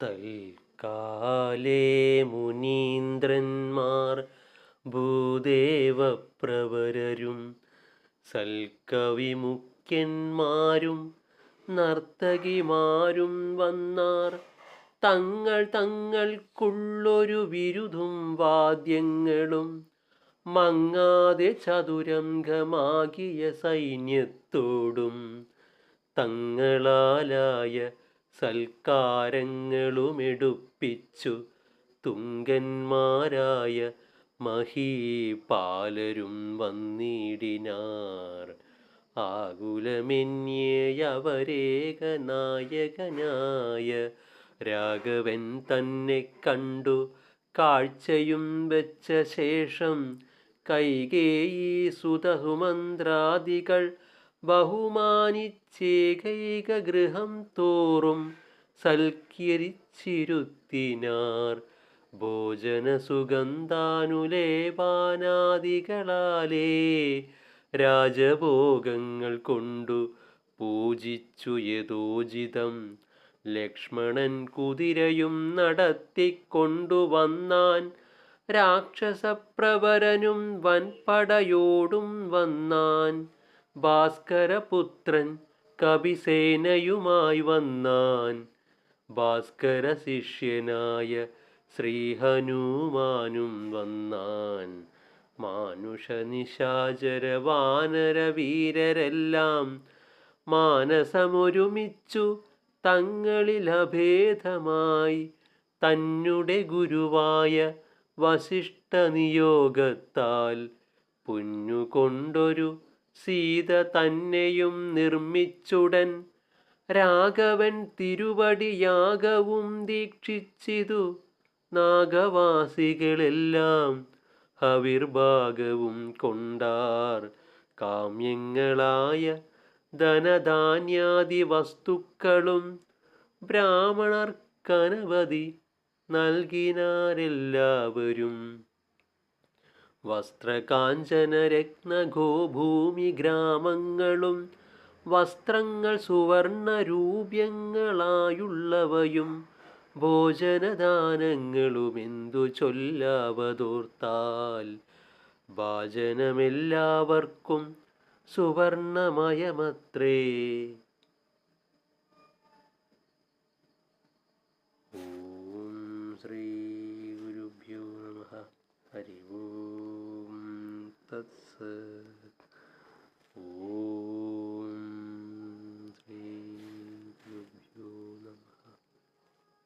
തൽക്കാലേ മുനീന്ദ്രന്മാർ ഭൂദേവപ്രവരരും സൽക്കവിമുഖ്യന്മാരും നർത്തകിമാരും വന്നാർ. തങ്ങൾ തങ്ങൾക്കുള്ളൊരു വിരുദും വാദ്യങ്ങളും മങ്ങാതെ ചതുരംഗമാകിയ സൈന്യത്തോടും തങ്ങളാലായ സൽക്കാരങ്ങളുമെടുപ്പിച്ചു. തുങ്കന്മാരായ മഹീപാലരും വന്നിടിനാർ. ആകുലമെന്യേയവരേകനായകനായ രാഘവൻ തന്നെ കണ്ടു. കാഴ്ചയും വെച്ച ശേഷം കൈകേയി സുതഹുമന്ത്രാദികൾ ബഹുമാനിച്ചേകൈക ഗൃഹം തോറും സൽക്കരിച്ചിരുത്തിനാർ. ഭോജന സുഗന്ധാനുലേപാനാദികളാലേ രാജഭോഗങ്ങൾ കൊണ്ടു പൂജിച്ചു യഥോചിതം ലക്ഷ്മണൻ കുതിരയും നടത്തിക്കൊണ്ടുവന്നാൻ രാക്ഷസപ്രവരനും വൻപടയോടും വന്നാൻ ഭാസ്കരപുത്രൻ കവിസേനയുമായി വന്നാൻ. ഭാസ്കര ശിഷ്യനായ ശ്രീഹനുമാനും വന്നാൻ. മാനുഷ നിശാചര വാനര വീരരെല്ലാം മാനസമൊരുമിച്ചു തങ്ങളിൽ അഭേദമായി തന്നെ ഗുരുവായ വസിഷ്ഠ നിയോഗത്താൽ പുഞ്ഞുകൊണ്ടൊരു സീത തന്നെയും നിർമ്മിച്ചുടൻ രാഘവൻ തിരുവടിയാകവും ദീക്ഷിച്ചിതു നാഗവാസികളെല്ലാം ഹവിർഭാഗവും കൊണ്ടാർ കാമ്യങ്ങളായ ധനധാന്യാദി വസ്തുക്കളും ബ്രാഹ്മണർക്കനവധി നൽകിനാരെല്ലാവരും. വസ്ത്രകാഞ്ചന രത്നഗോഭൂമി ഗ്രാമങ്ങളും വസ്ത്രങ്ങൾ സുവർണരൂപ്യങ്ങളായുള്ളവയും ഭോജനദാനങ്ങളുമെന്തു ചൊല്ലാവതോർത്താൽ ഭാജനമെല്ലാവർക്കും സുവർണമയമത്രേ. ഓം ശ്രീ